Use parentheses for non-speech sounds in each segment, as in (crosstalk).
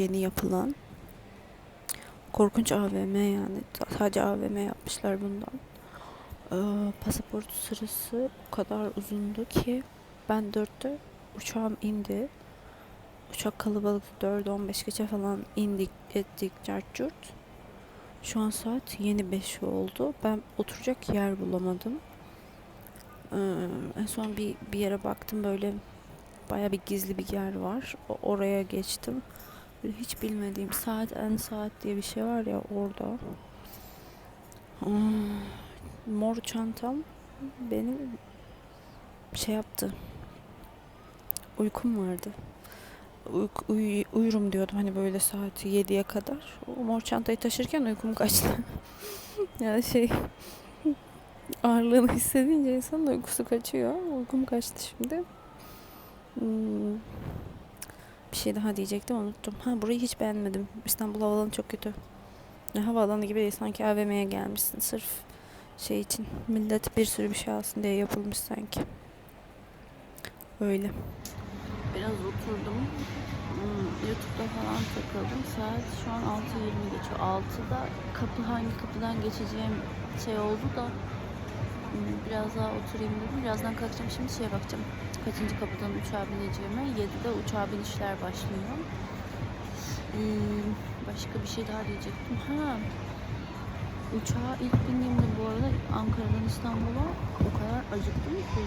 Yeni yapılan. Korkunç AVM yani. Sadece AVM yapmışlar bundan. Ee, pasaport sırası o kadar uzundu ki ben dörtte uçağım indi. Uçak kalabalıktı 4-15 geçe falan indik ettik cart. Şu an saat yeni 5 oldu. Ben oturacak yer bulamadım. Ee, en son bir, bir yere baktım böyle baya bir gizli bir yer var. O- oraya geçtim. Böyle hiç bilmediğim saat en saat diye bir şey var ya orada. Hmm, mor çantam benim şey yaptı. Uykum vardı. Uyk- uy- uyurum diyordum hani böyle saat 7'ye kadar. O mor çantayı taşırken uykum kaçtı. (laughs) yani şey ağırlığını hissedince insanın uykusu kaçıyor. Uykum kaçtı şimdi. Hmm, bir şey daha diyecektim unuttum. Ha burayı hiç beğenmedim. İstanbul havaalanı çok kötü. Ya, havaalanı gibi değil, sanki AVM'ye gelmişsin sırf şey için. Millet bir sürü bir şey alsın diye yapılmış sanki. Öyle. Biraz oturdum. Hmm, YouTube'da falan takıldım. Saat şu an 6.20 geçiyor. 6'da kapı hangi kapıdan geçeceğim şey oldu da hmm, biraz daha oturayım dedim. Birazdan kalkacağım. Şimdi şeye bakacağım. Kaçıncı kapıdan uçağa bineceğime. 7'de uçağa binişler başlıyor. Hmm, başka bir şey daha diyecektim. Ha. Uçağa ilk bindiğimde bu arada Ankara'dan İstanbul'a o kadar acıktım ki.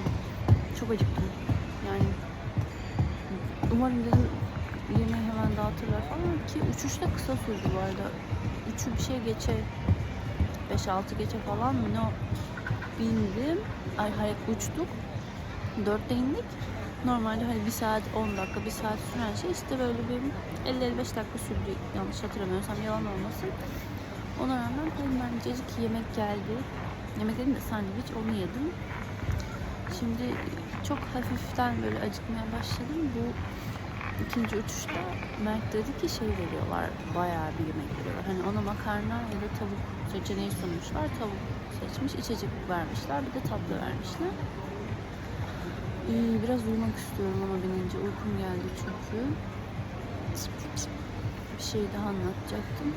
Çok acıktım. Yani umarım dedim yemeği hemen dağıtırlar falan ki uçuş da kısa sürdü bu arada. Üçü bir şey geçe 5-6 geçe falan mı ne bindim. Ay hayır uçtuk. Dörtte indik. Normalde hani bir saat 10 dakika, bir saat süren şey işte böyle bir 50-55 dakika sürdü yanlış hatırlamıyorsam yalan olmasın. Ona rağmen hemencecik yemek geldi. Yemek dedim de sandviç onu yedim. Şimdi çok hafiften böyle acıkmaya başladım. Bu ikinci uçuşta Mert dedi ki şey veriyorlar, bayağı bir yemek veriyorlar. Hani ona makarna ya da tavuk seçeneği sunmuşlar. Tavuk seçmiş, içecek vermişler, bir de tatlı vermişler. Ee, biraz uyumak istiyorum ama binince uykum geldi çünkü. Bir şey daha anlatacaktım.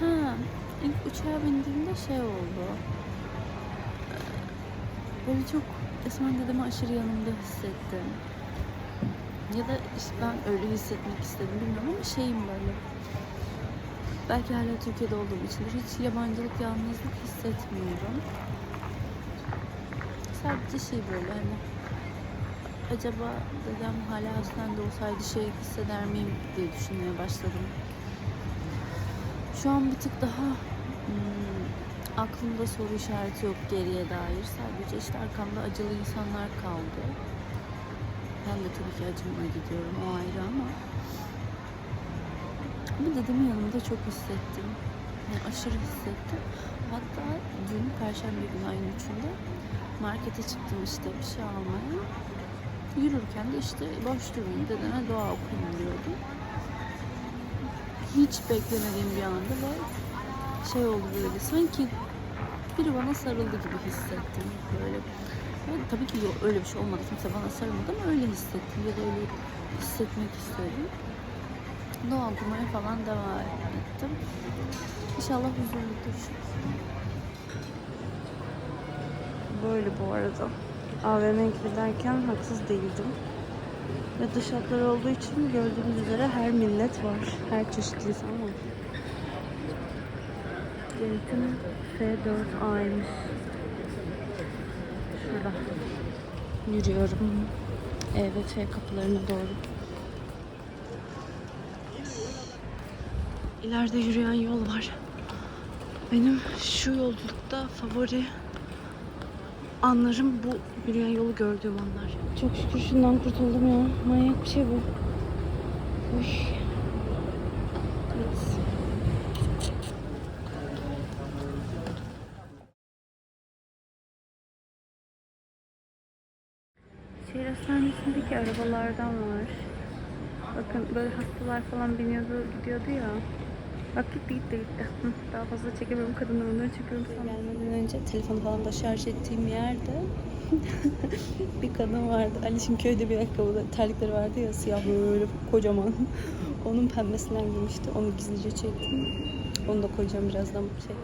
Ha, ilk uçağa bindiğimde şey oldu. Ee, Böyle çok Esma dedemi aşırı yanımda hissettim. Ya da işte ben öyle hissetmek istedim bilmiyorum ama şeyim böyle. Belki hala Türkiye'de olduğum içindir. Hiç yabancılık, yalnızlık hissetmiyorum. Sadece şey böyle hani acaba dedem hala hastanede olsaydı şey hisseder miyim diye düşünmeye başladım. Şu an bir tık daha hmm, aklımda soru işareti yok geriye dair. Sadece işte arkamda acılı insanlar kaldı. Ben de tabii ki acımaya gidiyorum o ayrı ama ama dedemin yanımda çok hissettim. Yani aşırı hissettim. Hatta dün Perşembe günü ayın 3'ünde markete çıktım işte bir şey almaya. Yürürken de işte boş durmayın dedeme dua okuyun diyordum. Hiç beklemediğim bir anda ve şey oldu böyle sanki biri bana sarıldı gibi hissettim böyle. Yani tabii ki öyle bir şey olmadı. Kimse bana sarılmadı ama öyle hissettim ya da öyle hissetmek istedim. Dua okumaya falan devam ettim. İnşallah huzurludur. Böyle bu arada. AVM'ye giderken haksız değildim. Ve dış hatlar olduğu için gördüğünüz üzere her millet var. Her çeşit insan var. Gate'im F4A'ymış. Şurada. Yürüyorum. E ve F kapılarına doğru. İleride yürüyen yol var. Benim şu yolculukta favori anlarım bu yürüyen yolu gördüğüm anlar. Çok şükür şundan kurtuldum ya. Manyak bir şey bu. Uy. Şehir hastanesindeki arabalardan var. Bakın böyle hastalar falan biniyordu, gidiyordu ya. Bak gitti gitti gitti. Daha fazla çekemiyorum. Kadınlar onları çekiyorum. Gelmeden önce telefonu falan da şarj ettiğim yerde (laughs) bir kadın vardı. Alişin köyde bir ayakkabıda terlikleri vardı ya siyah böyle kocaman. (laughs) Onun pembesinden giymişti. Onu gizlice çektim. Onu da koyacağım birazdan şey.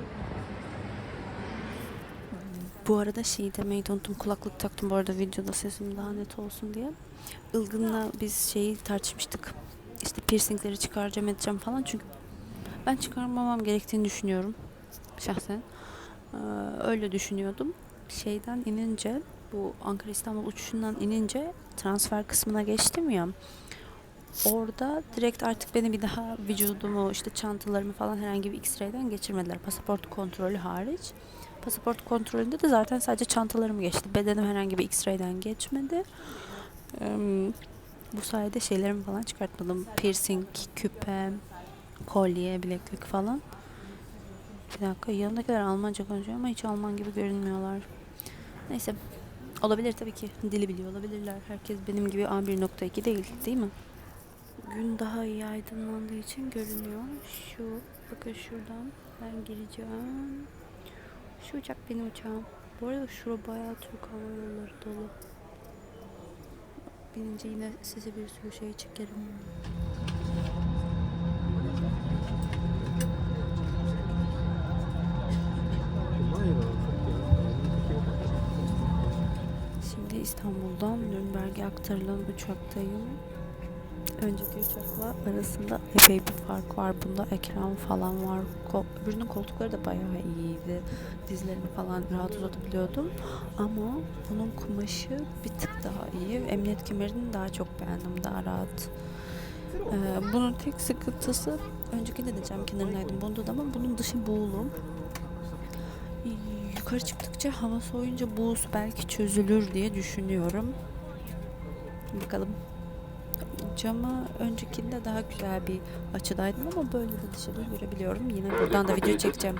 Bu arada şeyi demeyi de unuttum. Kulaklık taktım bu arada videoda sesim daha net olsun diye. Ilgın'la biz şeyi tartışmıştık. İşte piercingleri çıkaracağım edeceğim falan. Çünkü ben çıkarmamam gerektiğini düşünüyorum. Şahsen. Ee, öyle düşünüyordum. Şeyden inince bu Ankara İstanbul uçuşundan inince transfer kısmına geçtim ya. Orada direkt artık beni bir daha vücudumu işte çantalarımı falan herhangi bir X-ray'den geçirmediler. Pasaport kontrolü hariç. Pasaport kontrolünde de zaten sadece çantalarım geçti. Bedenim herhangi bir X-ray'den geçmedi. Bu sayede şeylerimi falan çıkartmadım. Piercing, küpe, kolye, bileklik falan. Bir dakika yanındakiler Almanca konuşuyor ama hiç Alman gibi görünmüyorlar. Neyse. Olabilir tabii ki. Dili biliyor olabilirler. Herkes benim gibi A1.2 değil değil mi? Gün daha iyi aydınlandığı için görünüyor. Şu bakın şuradan ben gireceğim. Şu uçak benim uçağım. Bu arada şura bayağı Türk Hava Yolları dolu. Binince yine size bir sürü şey çekerim. İstanbul'dan Nürnberg'e aktarılan uçaktayım. Önceki uçakla arasında epey bir fark var. Bunda ekran falan var. Kol, öbürünün koltukları da bayağı iyiydi. Dizlerini falan rahat uzatabiliyordum. Ama bunun kumaşı bir tık daha iyi. Emniyet kemerini daha çok beğendim. Daha rahat. Ee, bunun tek sıkıntısı öncekinde de cam kenarındaydım. Bunda da ama bunun dışı buğulu. Yukarı çıktıkça hava soğuyunca buz belki çözülür diye düşünüyorum. Bakalım. Camı öncekinde daha güzel bir açıdaydım ama böyle de dışarı görebiliyorum. Yine buradan da video çekeceğim.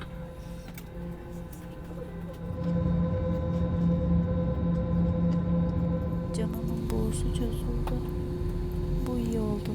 Camımın buğusu çözüldü. Bu iyi oldu.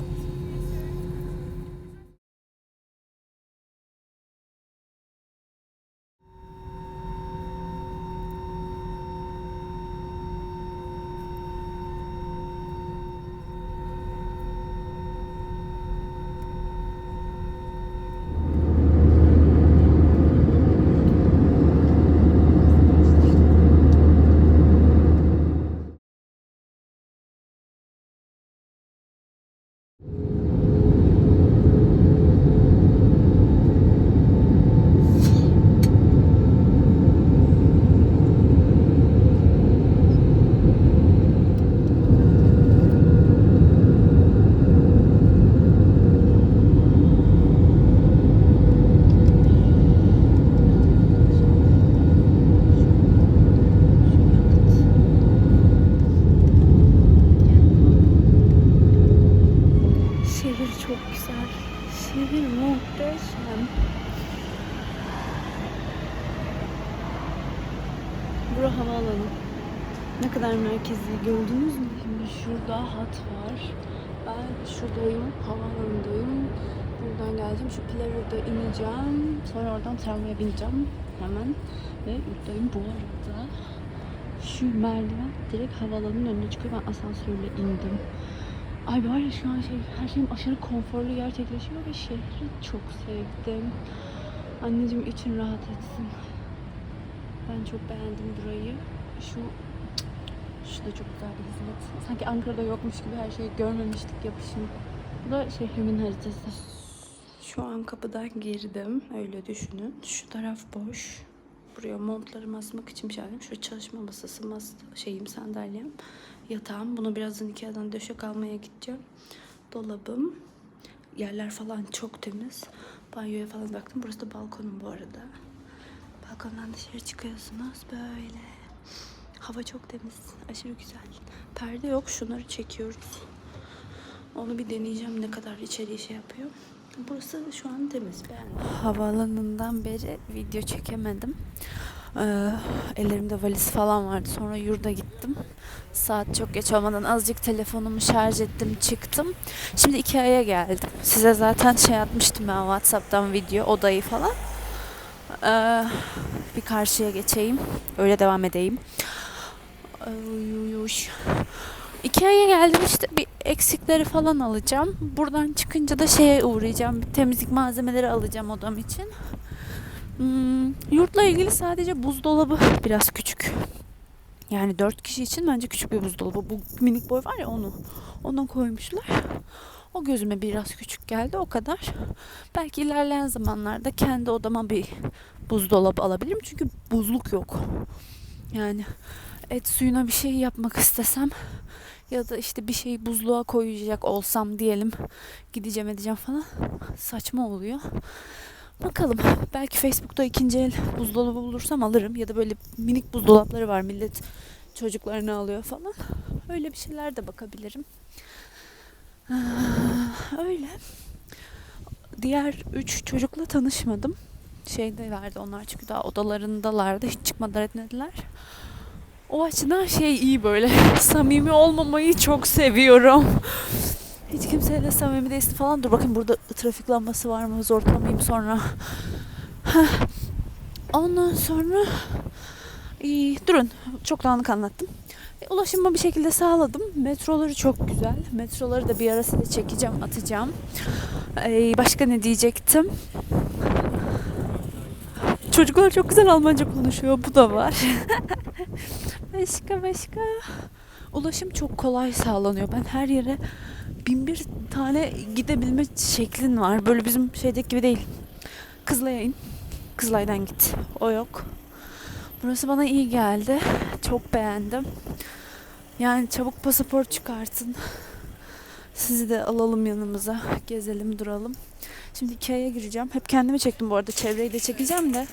Şehir çok güzel. Şehir muhteşem. Bura havaalanı. Ne kadar merkezi gördünüz mü? Şimdi şurada hat var. Ben şuradayım, havaalanındayım. Buradan geleceğim. Şu Plevur'da ineceğim. Sonra oradan tramvaya bineceğim. Hemen. Ve yurttayım. Bu arada şu merdiven direkt havaalanının önüne çıkıyor. Ben asansörle indim. Ay var ya şu an şey her şeyim aşırı konforlu gerçekleşiyor ve şehri çok sevdim. Anneciğim için rahat etsin. Ben çok beğendim burayı. Şu şu da çok güzel bir hizmet. Sanki Ankara'da yokmuş gibi her şeyi görmemiştik yapışını. Bu da şehrimin haritası. Şu an kapıdan girdim. Öyle düşünün. Şu taraf boş. Buraya montlarımı asmak için bir şey aldım. Şu çalışma masası, mas şeyim, sandalyem, yatağım. Bunu birazdan Ikea'dan döşek almaya gideceğim. Dolabım. Yerler falan çok temiz. Banyoya falan baktım. Burası da balkonum bu arada. Balkondan dışarı çıkıyorsunuz böyle. Hava çok temiz. Aşırı güzel. Perde yok. Şunları çekiyoruz. Onu bir deneyeceğim ne kadar içeriği şey yapıyor. Burası şu an temiz. Beğendim. Havaalanından beri video çekemedim. Ee, ellerimde valiz falan vardı. Sonra yurda gittim. Saat çok geç olmadan azıcık telefonumu şarj ettim çıktım. Şimdi Ikea'ya geldim. Size zaten şey atmıştım ben Whatsapp'tan video odayı falan. Ee, bir karşıya geçeyim. Öyle devam edeyim. Ay, uy, uy. Ikea'ya geldim işte bir eksikleri falan alacağım. Buradan çıkınca da şeye uğrayacağım. Bir temizlik malzemeleri alacağım odam için. Hmm, yurtla ilgili sadece buzdolabı biraz küçük. Yani dört kişi için bence küçük bir buzdolabı. Bu minik boy var ya onu. Ona koymuşlar. O gözüme biraz küçük geldi o kadar. Belki ilerleyen zamanlarda kendi odama bir buzdolabı alabilirim. Çünkü buzluk yok. Yani et suyuna bir şey yapmak istesem ya da işte bir şeyi buzluğa koyacak olsam diyelim gideceğim edeceğim falan saçma oluyor. Bakalım belki Facebook'ta ikinci el buzdolabı bulursam alırım ya da böyle minik buzdolapları var millet çocuklarını alıyor falan. Öyle bir şeyler de bakabilirim. Ah, Öyle. Diğer üç çocukla tanışmadım. Şeydelerdi onlar çünkü daha odalarındalardı. Hiç çıkmadılar etmediler. O açıdan şey iyi böyle. (laughs) Samimi olmamayı çok seviyorum. Hiç kimseyle samimi değilsin falan. Dur bakayım burada trafik lambası var mı? Zorlamayayım sonra. Ondan sonra iyi, durun. Çok dağınık anlattım. E, Ulaşımı bir şekilde sağladım. Metroları çok güzel. Metroları da bir ara size çekeceğim, atacağım. Ee, başka ne diyecektim? Çocuklar çok güzel Almanca konuşuyor. Bu da var. (laughs) başka başka. Ulaşım çok kolay sağlanıyor. Ben her yere bin bir tane gidebilme şeklin var. Böyle bizim şeydeki gibi değil. Kızılay'a in. Kızılay'dan git. O yok. Burası bana iyi geldi. Çok beğendim. Yani çabuk pasaport çıkartın. Sizi de alalım yanımıza. Gezelim, duralım. Şimdi Ikea'ya gireceğim. Hep kendimi çektim bu arada. Çevreyi de çekeceğim de.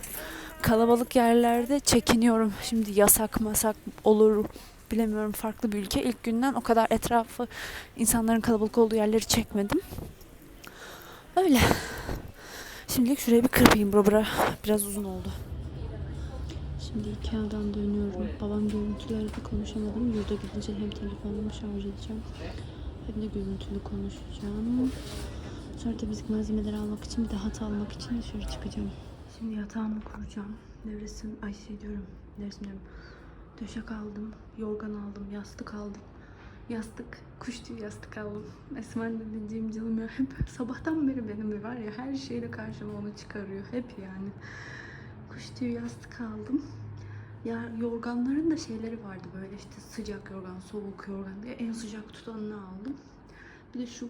Kalabalık yerlerde çekiniyorum. Şimdi yasak masak olur bilemiyorum farklı bir ülke. İlk günden o kadar etrafı insanların kalabalık olduğu yerleri çekmedim. Öyle. Şimdilik şuraya bir kırpayım bura bura. Biraz uzun oldu. Şimdi Ikea'dan dönüyorum. Babam görüntülerle konuşamadım. Yurda gidince hem telefonumu şarj edeceğim hem de görüntülü konuşacağım. Sonra temizlik malzemeleri almak için bir de hat almak için dışarı çıkacağım. Şimdi yatağımı kuracağım. Nevresim, ay şey diyorum. Nevresim diyorum. Döşek aldım, yorgan aldım, yastık aldım. Yastık, kuş tüyü yastık aldım. Esmen dediğim canım hep sabahtan beri benimle var ya her şeyle karşıma onu çıkarıyor. Hep yani. Kuş tüyü yastık aldım. Ya yorganların da şeyleri vardı böyle işte sıcak yorgan, soğuk yorgan diye en sıcak tutanını aldım. Bir de şu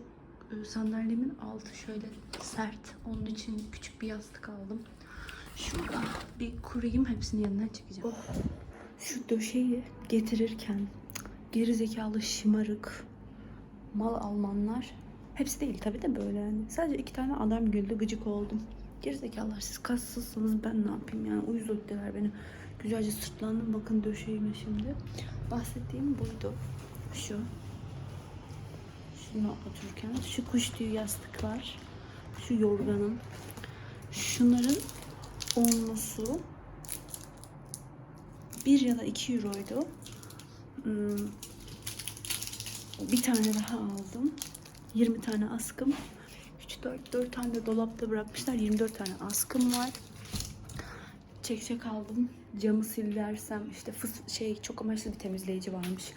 e, sandalyemin altı şöyle sert. Onun için küçük bir yastık aldım. Şurada bir kurayım hepsini yanına çekeceğim. Şu döşeyi getirirken geri zekalı şımarık mal Almanlar hepsi değil tabi de böyle yani. Sadece iki tane adam güldü gıcık oldum. Gerizekalılar siz kassızsınız ben ne yapayım yani uyuz ettiler beni. Güzelce sırtlandım bakın döşeğime şimdi. Bahsettiğim buydu. Şu. Şuna otururken şu kuş tüyü yastıklar. Şu yorganım. Şunların olması 1 ya da 2 euroydu. Hmm, Bir tane daha aldım. 20 tane askım. 3 4 4 tane de dolapta bırakmışlar. 24 tane askım var. Çekçek aldım. Camı silersem işte fıs şey çok amaçlı bir temizleyici varmış.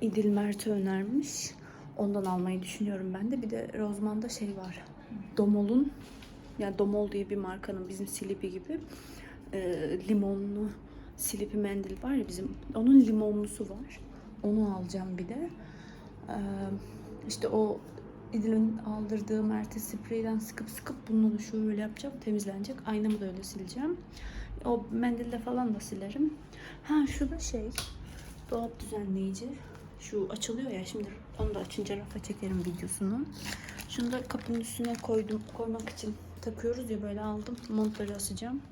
İdil Mert'e önermiş. Ondan almayı düşünüyorum ben de. Bir de Rozman'da şey var. Domol'un yani Domol diye bir markanın bizim Silipi gibi e, limonlu Silipi mendil var ya bizim. Onun limonlusu var. Onu alacağım bir de. E, işte o İdil'in aldırdığı Mert'e spreyden sıkıp sıkıp bunu da şöyle yapacağım. Temizlenecek. Aynamı da öyle sileceğim. O mendille falan da silerim. Ha şu da şey dolap düzenleyici. Şu açılıyor ya şimdi onu da açınca rafa çekerim videosunu. Şunu da kapının üstüne koydum koymak için takıyoruz ya böyle aldım. Montları asacağım.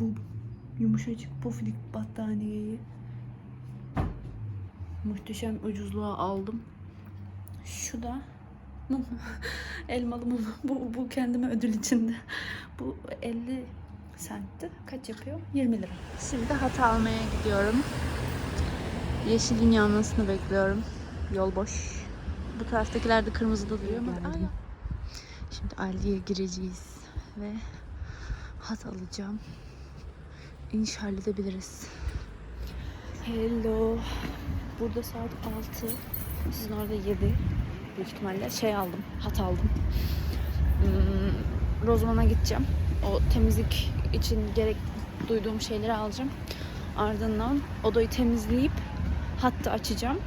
Bu yumuşacık pufidik battaniyeyi muhteşem ucuzluğa aldım. Şu da mum. (laughs) Elmalı mum. Bu, bu kendime ödül içinde. Bu 50 sentti. Kaç yapıyor? 20 lira. Şimdi hata almaya gidiyorum. Yeşilin yanmasını bekliyorum. Yol boş. Bu taraftakiler de kırmızıda duruyor ama Ay. Şimdi Aldi'ye gireceğiz ve hat alacağım. İnşallah halledebiliriz. Hello. Burada saat 6. Sizin orada 7. Büyük ihtimalle şey aldım. Hat aldım. Hmm, Rozman'a gideceğim. O temizlik için gerek duyduğum şeyleri alacağım. Ardından odayı temizleyip hattı açacağım.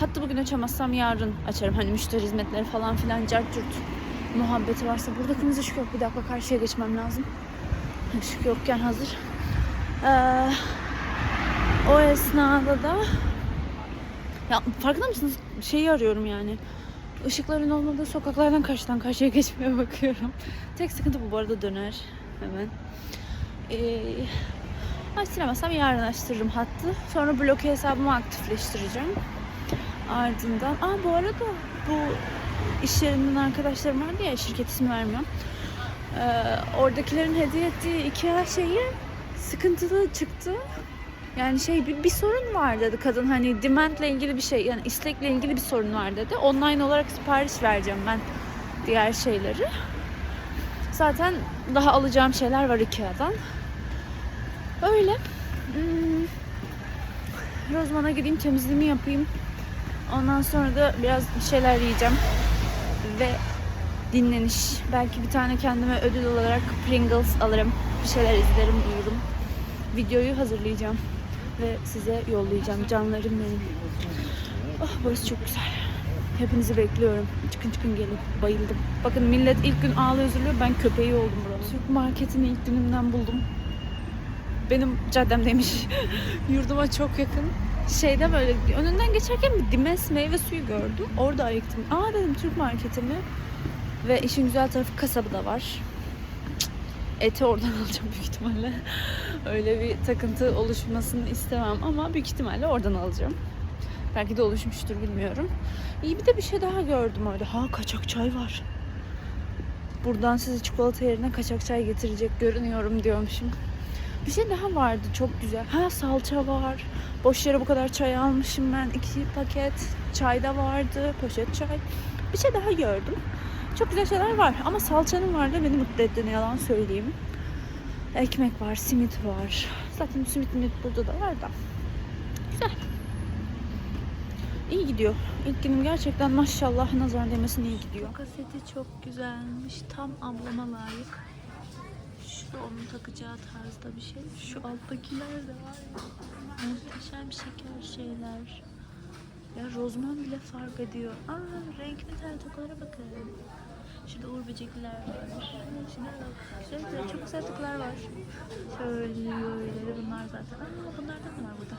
Hattı bugün açamazsam yarın açarım. Hani müşteri hizmetleri falan filan cart curt muhabbeti varsa. Burada kırmızı ışık yok. Bir dakika karşıya geçmem lazım. Işık yokken hazır. Ee, o esnada da ya farkında mısınız? Şeyi arıyorum yani. Işıkların olmadığı sokaklardan karşıdan karşıya geçmeye (laughs) bakıyorum. Tek sıkıntı bu bu arada döner hemen. Ee, açtıramazsam yarın açtırırım hattı. Sonra bloke hesabımı aktifleştireceğim. Ardından, aa bu arada bu iş yerinden arkadaşlarım vardı ya şirket ismi vermiyorum. Ee, oradakilerin hediye ettiği Ikea şeyi sıkıntılı çıktı. Yani şey bir, bir sorun var dedi kadın hani demandle ilgili bir şey yani istekle ilgili bir sorun var dedi. Online olarak sipariş vereceğim ben diğer şeyleri. Zaten daha alacağım şeyler var Ikea'dan. Öyle. Hmm. Rozman'a gideyim temizliğimi yapayım. Ondan sonra da biraz bir şeyler yiyeceğim. Ve dinleniş. Belki bir tane kendime ödül olarak Pringles alırım. Bir şeyler izlerim, uyurum. Videoyu hazırlayacağım ve size yollayacağım canlarım benim. Oh burası çok güzel. Hepinizi bekliyorum. Çıkın çıkın gelin. Bayıldım. Bakın millet ilk gün ağlıyor üzülüyor. Ben köpeği oldum buranın. Türk marketini ilk günümden buldum. Benim caddemdeymiş. (laughs) Yurduma çok yakın. Şeyde böyle önünden geçerken bir Dimes meyve suyu gördüm. Orada ayıktım. Aa dedim Türk marketi mi? Ve işin güzel tarafı kasabı da var. Eti oradan (laughs) alacağım büyük ihtimalle. Öyle bir takıntı oluşmasını istemem ama büyük ihtimalle oradan alacağım. Belki de oluşmuştur bilmiyorum. İyi bir de bir şey daha gördüm orada. Ha kaçak çay var. Buradan size çikolata yerine kaçak çay getirecek görünüyorum diyormuşum. Bir şey daha vardı çok güzel. Ha salça var. Boş yere bu kadar çay almışım ben. iki paket çay da vardı. Poşet çay. Bir şey daha gördüm. Çok güzel şeyler var ama salçanın var da beni mutlu etti ne yalan söyleyeyim. Ekmek var, simit var. Zaten simit simit burada da var da. Güzel. İyi gidiyor. İlk günüm gerçekten maşallah nazar değmesin iyi gidiyor. Kaseti çok güzelmiş. Tam ablama layık. Da onun takacağı tarzda bir şey. Şu alttakiler de var. Muhteşem şeker şeyler. Ya rozman bile fark ediyor. Aa renkli tel tokalara bakın. Şurada uğur böcekler var. Şuna bak. Güzel güzel çok güzel tokalar var. Şöyle bunlar zaten. Aa bunlardan da var burada.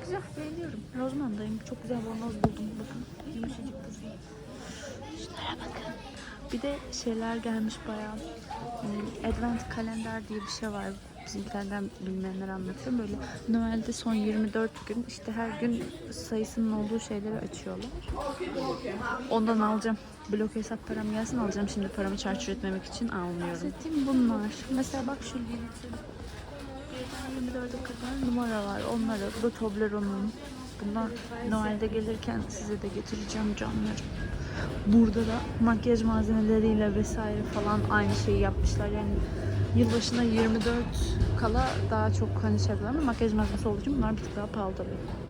Güzel beğeniyorum. Rozman'dayım. Çok güzel bornoz buldum. Bakın yumuşacık buzi. Şunlara bakın. Bir de şeyler gelmiş bayağı. Hmm, Advent kalender diye bir şey var. Bizimkilerden bilmeyenler anlatıyorum. Böyle Noel'de son 24 gün işte her gün sayısının olduğu şeyleri açıyorlar. Ondan alacağım. Blok hesap param gelsin alacağım. Şimdi paramı çarçur etmemek için almıyorum. Setim bunlar. Mesela bak şu limitli. Birden 24'e kadar numara var. Onları. Bu Toblerone'un. Bunlar Noel'de gelirken size de getireceğim canlarım. Burada da makyaj malzemeleriyle vesaire falan aynı şeyi yapmışlar. Yani yılbaşına 24 kala daha çok hani şey ama makyaj malzemesi olduğu için bunlar bir tık daha pahalı tabii.